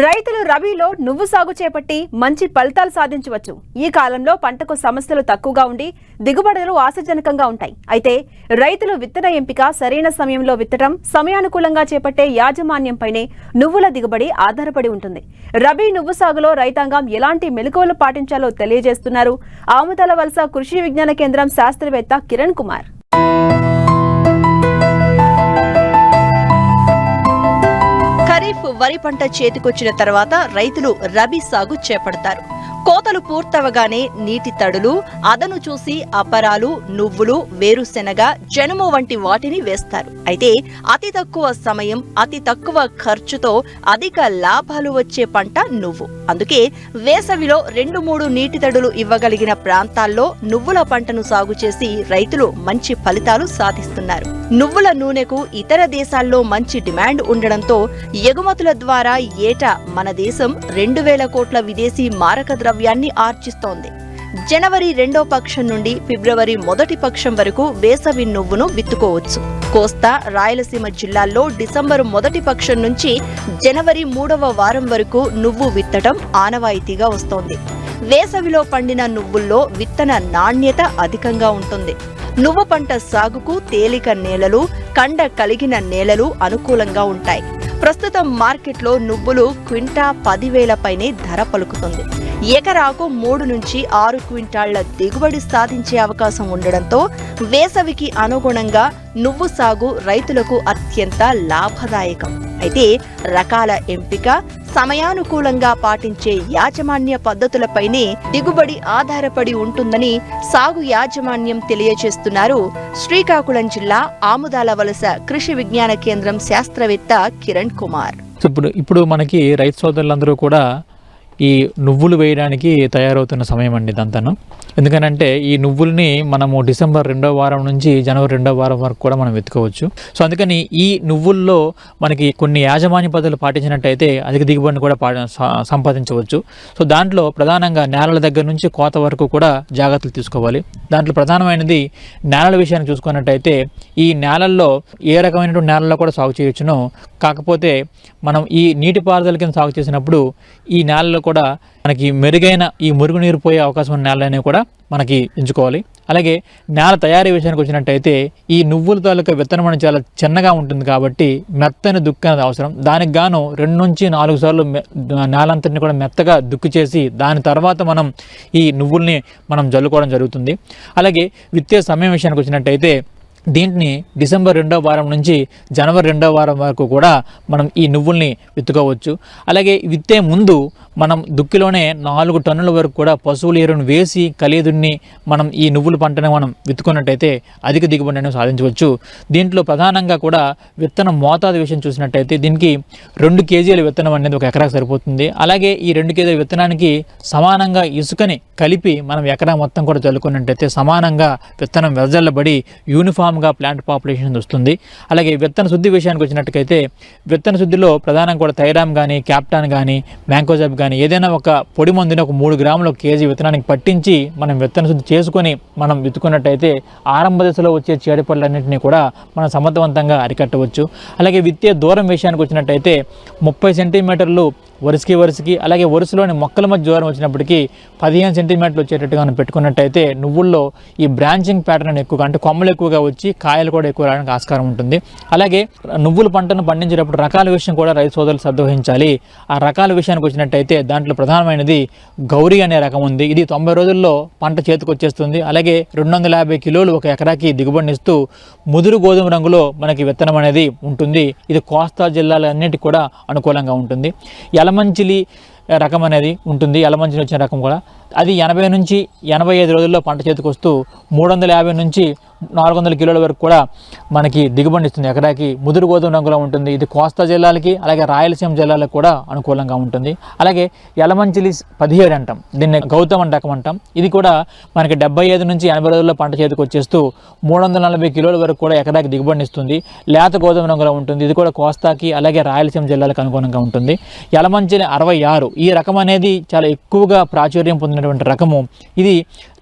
రైతులు రబీలో నువ్వు సాగు చేపట్టి మంచి ఫలితాలు సాధించవచ్చు. ఈ కాలంలో పంటకు సమస్యలు తక్కువగా ఉండి దిగుబడులు ఆశాజనకంగా ఉంటాయి. అయితే రైతులు విత్తన ఎంపిక సరైన సమయంలో విత్తడం సమయానుకూలంగా చేపట్టే యాజమాన్యంపైనే నువ్వుల దిగుబడి ఆధారపడి ఉంటుంది. రబీ నువ్వు సాగులో రైతాంగం ఎలాంటి మెలకువలు పాటించాలో తెలియజేస్తున్నారు ఆముదల వలస కృషి విజ్ఞాన కేంద్రం శాస్త్రవేత్త కిరణ్ కుమార్. వరి పంట చేతికొచ్చిన తర్వాత రైతులు రబీ సాగు చేపడతారు. కోతలు పూర్తవగానే నీటి తడులు అదను చూసి అపరాలు నువ్వులు వేరుశెనగ జనుము వంటి వాటిని వేస్తారు. అయితే అతి తక్కువ సమయం అతి తక్కువ ఖర్చుతో అధిక లాభాలు వచ్చే పంట నువ్వు. అందుకే వేసవిలో రెండు మూడు నీటి తడులు ఇవ్వగలిగిన ప్రాంతాల్లో నువ్వుల పంటను సాగు చేసి రైతులు మంచి ఫలితాలు సాధిస్తున్నారు. నువ్వుల నూనెకు ఇతర దేశాల్లో మంచి డిమాండ్ ఉండడంతో ఎగుమతుల ద్వారా ఏటా మన దేశం రెండు వేల కోట్ల విదేశీ మారక ద్రవ్యాన్ని ఆర్జిస్తోంది జనవరి రెండో పక్షం నుండి ఫిబ్రవరి మొదటి పక్షం వరకు వేసవి నువ్వును విత్తుకోవచ్చు. కోస్తా రాయలసీమ జిల్లాల్లో డిసెంబరు మొదటి పక్షం నుంచి జనవరి మూడవ వారం వరకు నువ్వు విత్తటం ఆనవాయితీగా వస్తోంది. వేసవిలో పండిన నువ్వుల్లో విత్తన నాణ్యత అధికంగా ఉంటుంది. నువ్వు పంట సాగుకు తేలిక నేలలు కండ కలిగిన నేలలు అనుకూలంగా ఉంటాయి. ప్రస్తుతం మార్కెట్లో నువ్వులు క్వింటా పదివేలపైనే ధర పలుకుతుంది. ఎకరాకు మూడు నుంచి ఆరు క్వింటాళ్ళ దిగుబడి సాధించే అవకాశం ఉండడంతో వేసవికి అనుగుణంగా నువ్వు సాగు రైతులకు అత్యంత లాభదాయకం. అయితే రకాల ఎంపిక సమయానుకూలంగా పాటించే యాజమాన్య పద్ధతులపైనే దిగుబడి ఆధారపడి ఉంటుందని సాగు యాజమాన్యం తెలియజేస్తున్నారు. శ్రీకాకుళం జిల్లా ఆముదాల వలస కృషి విజ్ఞాన కేంద్రం శాస్త్రవేత్త కిరణ్ కుమార్. ఇప్పుడు ఇప్పుడు మనకి రైతు సోదరులందరూ కూడా ఈ నువ్వులు వేయడానికి తయారవుతున్న సమయం అండి ఇదంతాను. ఎందుకనంటే ఈ నువ్వుల్ని మనము డిసెంబర్ రెండో వారం నుంచి జనవరి రెండో వారం వరకు కూడా మనం వెతుకోవచ్చు. సో అందుకని ఈ నువ్వుల్లో మనకి కొన్ని యాజమాన్య పద్ధతులు పాటించినట్టయితే అధిక దిగుబడిని కూడా పా సంపాదించవచ్చు. సో దాంట్లో ప్రధానంగా నేలల దగ్గర నుంచి కోత వరకు కూడా జాగ్రత్తలు తీసుకోవాలి. దాంట్లో ప్రధానమైనది నేలల విషయాన్ని చూసుకున్నట్టయితే ఈ నేలల్లో ఏ రకమైనటువంటి నేలల్లో కూడా సాగు చేయొచ్చునో కాకపోతే మనం ఈ నీటిపారుదల కింద సాగు చేసినప్పుడు ఈ నేలలో కూడా మనకి మెరుగైన ఈ మురుగునీరు పోయే అవకాశం ఉన్న నేలని కూడా మనకి ఎంచుకోవాలి. అలాగే నేల తయారీ విషయానికి వచ్చినట్టయితే ఈ నువ్వుల తాలూకా విత్తనం అనేది చాలా చిన్నగా ఉంటుంది కాబట్టి మెత్తని దుక్కు అనేది అవసరం. దానికి గాను రెండు నుంచి నాలుగు సార్లు నేలంతటిని కూడా మెత్తగా దుక్కు చేసి దాని తర్వాత మనం ఈ నువ్వుల్ని మనం జల్లుకోవడం జరుగుతుంది. అలాగే విత్తే సమయం విషయానికి వచ్చినట్టయితే దీంట్ని డిసెంబర్ రెండో వారం నుంచి జనవరి రెండో వారం వరకు కూడా మనం ఈ నువ్వుల్ని విత్తుకోవచ్చు. అలాగే విత్తే ముందు మనం దుక్కిలోనే నాలుగు టన్నుల వరకు కూడా పశువుల ఎరువును వేసి కలిదున్ని మనం ఈ నువ్వుల పంటను మనం విత్తుకున్నట్టయితే అధిక దిగుబడి అనేది సాధించవచ్చు. దీంట్లో ప్రధానంగా కూడా విత్తనం మోతాదు విషయం చూసినట్టయితే దీనికి రెండు కేజీల విత్తనం అనేది ఒక ఎకరాకు సరిపోతుంది. అలాగే ఈ రెండు కేజీల విత్తనానికి సమానంగా ఇసుకని కలిపి మనం ఎకరా మొత్తం కూడా చల్లుకున్నట్టయితే సమానంగా విత్తనం వెదజల్లబడి కామ్గా ప్లాంట్ పాపులేషన్ వస్తుంది. అలాగే విత్తన శుద్ధి విషయానికి వచ్చినట్టుకైతే విత్తన శుద్ధిలో ప్రధానంగా కూడా థైరామ్ కానీ క్యాప్టాన్ కానీ మ్యాంకోజాబ్ కానీ ఏదైనా ఒక పొడి మందుని ఒక మూడు గ్రాముల కేజీ విత్తనానికి పట్టించి మనం విత్తన శుద్ధి చేసుకొని మనం విత్తుకున్నట్టయితే ఆరంభ దశలో వచ్చే చీడపళ్ళన్నింటినీ కూడా మనం సమర్థవంతంగా అరికట్టవచ్చు. అలాగే విత్తే దూరం విషయానికి వచ్చినట్టయితే ముప్పై సెంటీమీటర్లు వరుసకి వరుసకి అలాగే వరుసలోని మొక్కల మధ్య దూరం వచ్చినప్పటికీ పదిహేను సెంటీమీటర్లు వచ్చేటట్టుగా మనం పెట్టుకున్నట్టయితే నువ్వుల్లో ఈ బ్రాంచింగ్ ప్యాటర్న్ ఎక్కువగా అంటే కొమ్మలు ఎక్కువగా వచ్చి కాయలు కూడా ఎక్కువ రావడానికి ఆస్కారం ఉంటుంది. అలాగే నువ్వుల పంటను పండించేటప్పుడు రకాల విషయం కూడా రైతు సోదరులు శ్రద్ధ ఆ రకాల విషయానికి వచ్చినట్టయితే దాంట్లో ప్రధానమైనది గౌరీ అనే రకం ఉంది. ఇది తొంభై రోజుల్లో పంట చేతికి వచ్చేస్తుంది. అలాగే రెండు వందల యాభై కిలోలు ఒక ఎకరాకి దిగుబడినిస్తూ ముదురు గోధుమ రంగులో మనకి విత్తనం అనేది ఉంటుంది. ఇది కోస్తా జిల్లాలన్నిటికీ కూడా అనుకూలంగా ఉంటుంది. ఎలా ఎలమంచిలి రకం అనేది ఉంటుంది. ఎలమంచిలి వచ్చిన రకం కూడా అది ఎనభై నుంచి ఎనభై ఐదు రోజుల్లో పంట చేతికి వస్తూ మూడు వందల యాభై నుంచి నాలుగు వందల కిలోల వరకు కూడా మనకి దిగుబడి ఇస్తుంది. ఎకరాకి ముదురు గోధుమ రంగులో ఉంటుంది. ఇది కోస్తా జిల్లాలకి అలాగే రాయలసీమ జిల్లాలకు కూడా అనుకూలంగా ఉంటుంది. అలాగే యలమంచిలి పదిహేడు అంటాం. దీన్ని గౌతమ్ రకం అంటాం. ఇది కూడా మనకి డెబ్బై ఐదు నుంచి ఎనభై రోజుల్లో పంట చేతికి వచ్చేస్తూ మూడు వందల నలభై కిలోల వరకు కూడా ఎకరాకి దిగుబడిని ఇస్తుంది. లేత గోధుమ రంగులో ఉంటుంది. ఇది కూడా కోస్తాకి అలాగే రాయలసీమ జిల్లాలకు అనుగుణంగా ఉంటుంది. యలమంచిలి అరవై ఆరు. ఈ రకం అనేది చాలా ఎక్కువగా ప్రాచుర్యం పొందిన అనేటువంటి రకము. ఇది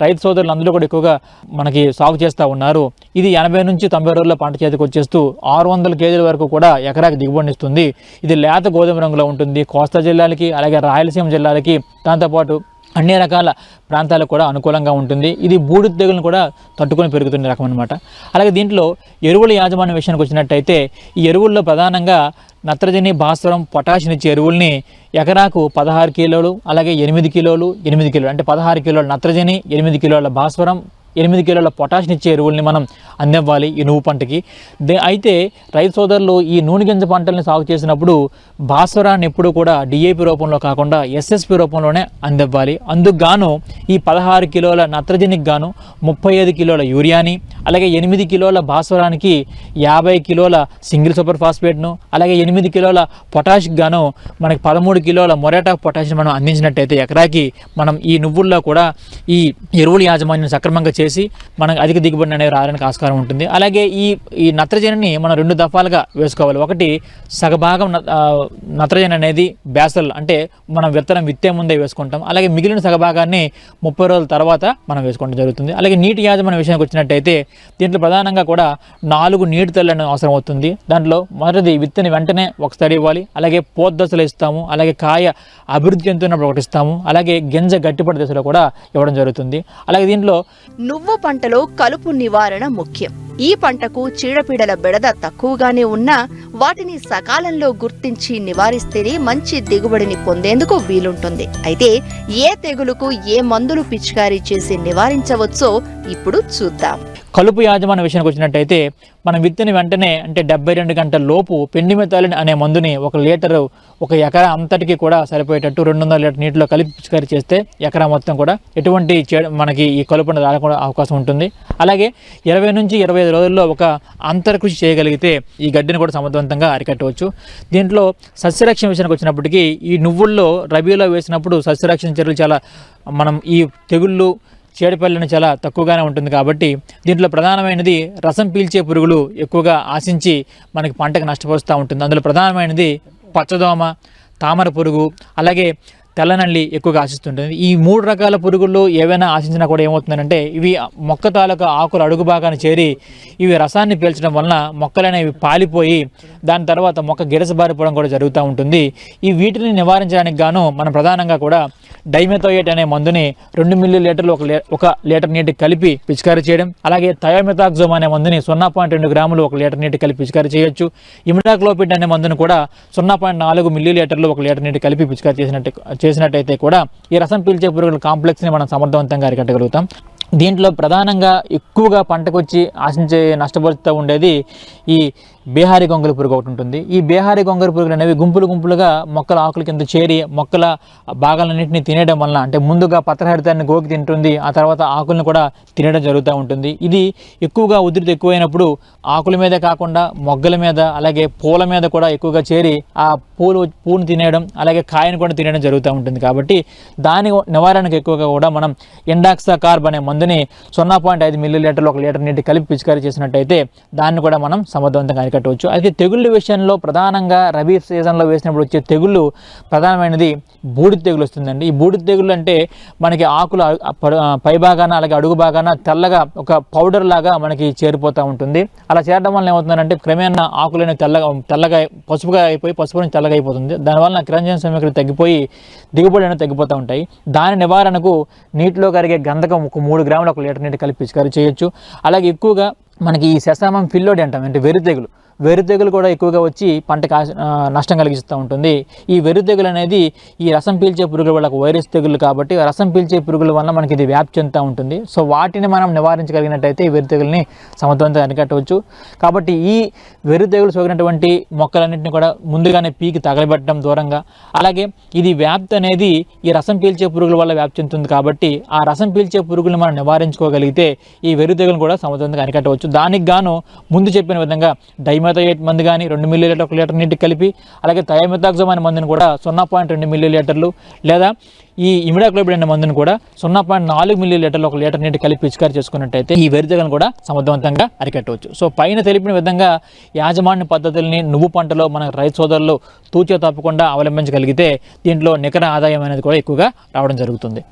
రైతు సోదరులు అందులో కూడా ఎక్కువగా మనకి సాగు చేస్తూ ఉన్నారు. ఇది ఎనభై నుంచి తొంభై రోజుల్లో పంట చేతికి వచ్చేస్తూ ఆరు వందల కేజీల వరకు కూడా ఎకరాకి దిగుబడినిస్తుంది ఇది లేత గోధుమ రంగులో ఉంటుంది. కోస్తా జిల్లాలకి అలాగే రాయలసీమ జిల్లాలకి దాంతోపాటు అన్ని రకాల ప్రాంతాలకు కూడా అనుకూలంగా ఉంటుంది. ఇది బూడిద తెగులను కూడా తట్టుకొని పెరుగుతున్న రకం అనమాట అలాగే దీంట్లో ఎరువుల యాజమాన్య విషయానికి వచ్చినట్టయితే ఈ ఎరువుల్లో ప్రధానంగా నత్రజని భాస్వరం పొటాషియం ఇచ్చే ఎరువుల్ని ఎకరాకు పదహారు కిలోలు అలాగే ఎనిమిది కిలోలు ఎనిమిది కిలోలు అంటే పదహారు కిలోల నత్రజని ఎనిమిది కిలోల భాస్వరం ఎనిమిది కిలోల పొటాషియం ఇచ్చే ఎరువుల్ని మనం అందివ్వాలి ఈ నువ్వు పంటకి. దే అయితే రైతు సోదరులు ఈ నూనె గింజ పంటల్ని సాగు చేసినప్పుడు భాస్వరాన్ని ఎప్పుడూ కూడా డిఏపి రూపంలో కాకుండా ఎస్ఎస్పి రూపంలోనే అందివ్వాలి అందుకుగాను ఈ పదహారు కిలోల నత్రజనికి గాను ముప్పై ఐదు కిలోల యూరియాని అలాగే ఎనిమిది కిలోల భాస్వరానికి యాభై కిలోల సింగిల్ సూపర్ ఫాస్ఫేట్ను అలాగే ఎనిమిది కిలోల పొటాషిక్ గాను మనకి పదమూడు కిలోల మొరేటా పొటాషియం మనం అందించినట్టయితే ఎకరాకి మనం ఈ నువ్వుల్లో కూడా ఈ ఎరువుల యాజమాన్యం సక్రమంగా చేసి మనకు అధిక దిగుబడి అనేది రావడానికి ఆస్కారం ఉంటుంది. అలాగే ఈ ఈ నత్రజనిని మనం రెండు దఫాలుగా వేసుకోవాలి. ఒకటి సగభాగం నత్రజని అనేది బ్యాసల్ అంటే మనం విత్తనం విత్తే ముందే వేసుకుంటాం. అలాగే మిగిలిన సగభాగాన్ని ముప్పై రోజుల తర్వాత మనం వేసుకోవడం జరుగుతుంది. అలాగే నీటి యాజమాన్య విషయానికి వచ్చినట్టయితే దీంట్లో ప్రధానంగా కూడా నాలుగు నీటి తల్లని అవసరం అవుతుంది. దాంట్లో మొదటిది విత్తన వెంటనే ఒకసారి ఇవ్వాలి. అలాగే పోత్ దశలో ఇస్తాము. అలాగే కాయ అభివృద్ధి చెందుతున్నప్పుడు ఒకటి ఇస్తాము. అలాగే గింజ గట్టిపడి దశలో కూడా ఇవ్వడం జరుగుతుంది. అలాగే దీంట్లో నువ్వు పంటలో కలుపు నివారణ ముఖ్యం. ఈ పంటకు చీడపీడల బెడద తక్కువగానే ఉన్నా వాటిని సకాలంలో గుర్తించి నివారిస్తేనే మంచి దిగుబడిని పొందేందుకు వీలుంటుంది. అయితే ఏ తెగులుకు ఏ మందులు పిచికారీ చేసి నివారించవచ్చో ఇప్పుడు చూద్దాం. కలుపు యాజమాన్య విషయానికి వచ్చినట్టయితే మనం విత్తిన వెంటనే అంటే డెబ్బై రెండు గంటల లోపు పెండిమెతాలిన్ అనే మందుని ఒక లీటరు ఒక ఎకరా అంతటికి కూడా సరిపోయేటట్టు రెండు వందల లీటర్ నీటిలో కలిపి పిచికారీ చేస్తే ఎకరా మొత్తం కూడా ఎటువంటి మనకి ఈ కలుపును రాకుండా అవకాశం ఉంటుంది. అలాగే ఇరవై నుంచి ఇరవై ఐదు రోజుల్లో ఒక అంతర్కృషి చేయగలిగితే ఈ గడ్డిని కూడా సమర్థవంతంగా అరికట్టవచ్చు. దీంట్లో సస్యరక్షణ విషయానికి వచ్చినప్పటికీ ఈ నువ్వుల్లో రబీలో వేసినప్పుడు సస్యరక్షణ చర్యలు చాలా మనం ఈ తెగుళ్ళు చీడపల్లిని చాలా తక్కువగానే ఉంటుంది కాబట్టి దీంట్లో ప్రధానమైనది రసం పీల్చే పురుగులు ఎక్కువగా ఆశించి మనకి పంటకు నష్టపరుస్తూ ఉంటుంది. అందులో ప్రధానమైనది పచ్చదోమ తామర పురుగు అలాగే తెల్లనల్లి ఎక్కువగా ఆశిస్తుంటుంది. ఈ మూడు రకాల పురుగులు ఏవైనా ఆశించినా కూడా ఏమవుతుందంటే ఇవి మొక్క తాలూకా ఆకులు అడుగు భాగాన్ని చేరి ఇవి రసాన్ని పీల్చడం వలన మొక్కలనేవి పాలిపోయి దాని తర్వాత మొక్క గిరసబారిపోవడం కూడా జరుగుతూ ఉంటుంది. ఈ వీటిని నివారించడానికి గాను మనం ప్రధానంగా కూడా డైమెథోయేట్ అనే మందుని రెండు మిల్లీ లీటర్లు ఒక లీ- ఒక లీటర్ నీటికి కలిపి పిచికారీ చేయడం అలాగే థయోమెథాక్జోమ్ అనే మందుని సున్నా పాయింట్ రెండు గ్రాములు ఒక లీటర్ నీటికి కలిపి పిచికారీ చేయొచ్చు. ఇమిడాక్లోపిడ్ అనే మందుని కూడా సున్నా పాయింట్ నాలుగు మిల్లీ లీటర్లు ఒక లీటర్ నీటికి కలిపి పిచికారీ చేసినట్టు చేసినట్టయితే కూడా ఈ రసం పీల్చే పురుగుల కాంప్లెక్స్ని మనం సమర్థవంతంగా అరికట్టగలుగుతాం. దీంట్లో ప్రధానంగా ఎక్కువగా పంటకొచ్చి ఆశించే నష్టపరుస్తూ ఉండేది ఈ బీహారీ గొంగలి పురుగు ఒకటి ఉంటుంది. ఈ బీహారీ గొంగలి పురుగులు అనేవి గుంపులు గుంపులుగా మొక్కల ఆకుల కింద చేరి మొక్కల భాగాలన్నింటినీ తినేయడం వలన అంటే ముందుగా పత్రహరితాన్ని గోకి తింటుంది ఆ తర్వాత ఆకులను కూడా తినడం జరుగుతూ ఉంటుంది. ఇది ఎక్కువగా ఉధృతి ఎక్కువైనప్పుడు ఆకుల మీదే కాకుండా మొగ్గల మీద అలాగే పూల మీద కూడా ఎక్కువగా చేరి ఆ పూలు పూను తినేయడం అలాగే కాయను కూడా తినడం జరుగుతూ ఉంటుంది. కాబట్టి దాని నివారణకు ఎక్కువగా కూడా మనం ఎండాక్సా కార్బ్ అనే మందుని సున్నా పాయింట్ ఐదు మిల్లీ లీటర్లు ఒక లీటర్ నీటి కలిపి పిచికారీ చేసినట్టయితే దాన్ని కూడా మనం సమర్థవంతంగా అరికట్టవచ్చు. అయితే తెగుళ్ళ విషయంలో ప్రధానంగా రబీ సీజన్లో వేసినప్పుడు వచ్చే తెగుళ్ళు ప్రధానమైనది బూడిద తెగులు వస్తుందండి. ఈ బూడిద తెగులు అంటే మనకి ఆకులు పైభాగాన పై భాగాన అలాగే అడుగు భాగాన తెల్లగా ఒక పౌడర్ లాగా మనకి చేరిపోతూ ఉంటుంది. అలా చేరడం వల్ల ఏమవుతుందంటే క్రమేణా ఆకులను తెల్లగా తెల్లగా పసుపుగా అయిపోయి పసుపు నుంచి తెల్లగా అయిపోతుంది. దానివల్ల కిరంజన సమీకరణ తగ్గిపోయి దిగుబడి అనేది తగ్గిపోతూ ఉంటాయి. దాని నివారణకు నీటిలో కరిగే గంధకం ఒక మూడు గ్రాములు ఒక లీటర్ నీటి కలిపి పిచికారీ చేయొచ్చు. అలాగే ఎక్కువగా మనకి ఈ శశామం ఫిల్లోడి అంటాం అంటే వెర్రి తెగులు. వెర్రి తెగులు కూడా ఎక్కువగా వచ్చి పంటకు నష్టం కలిగిస్తూ ఉంటుంది. ఈ వెర్రి తెగులు అనేది ఈ రసం పీల్చే పురుగుల వల్ల ఒక వైరస్ తెగులు కాబట్టి రసం పీల్చే పురుగుల వల్ల మనకి ఇది వ్యాప్తి చెందుతూ ఉంటుంది. సో వాటిని మనం నివారించగలిగినట్టయితే ఈ వెర్రి సమర్థవంతంగా అరికట్టవచ్చు. కాబట్టి ఈ వెర్రి తెగులు సోకినటువంటి మొక్కలన్నింటినీ కూడా ముందుగానే పీకి తగలబెట్టడం దూరంగా. అలాగే ఇది వ్యాప్తి అనేది ఈ రసం పీల్చే పురుగుల వల్ల వ్యాప్తి చెందుతుంది కాబట్టి ఆ రసం పీల్చే పురుగులను మనం నివారించుకోగలిగితే ఈ వెర్రి కూడా సమర్థవంతంగా అరికట్టవచ్చు. దానికి గాను ముందు చెప్పిన విధంగా డైమర్ థయోమెథయేట్ మందు కానీ రెండు మిల్లీ లీటర్ ఒక లీటర్ నీటికి కలిపి అలాగే థయోమెథాక్సమ్ అనే మందుని కూడా సున్నా పాయింట్ రెండు మిల్లీ లీటర్లు లేదా ఈ ఇమిడాక్లోబిడ్ అనే మందుని కూడా సున్నా పాయింట్ నాలుగు మిల్లీ లీటర్లు ఒక లీటర్ నీటి కలిపి పిచికారి చేసుకున్నట్టయితే ఈ వెరితగను కూడా సమర్థవంతంగా అరికట్టవచ్చు. సో పైన తెలిపిన విధంగా యాజమాన్య పద్ధతుల్ని నువ్వు పంటలో మన రైతు సోదరులు తూచే తప్పకుండా అవలంబించగలిగితే దీంట్లో నికర ఆదాయం అనేది కూడా ఎక్కువగా రావడం జరుగుతుంది.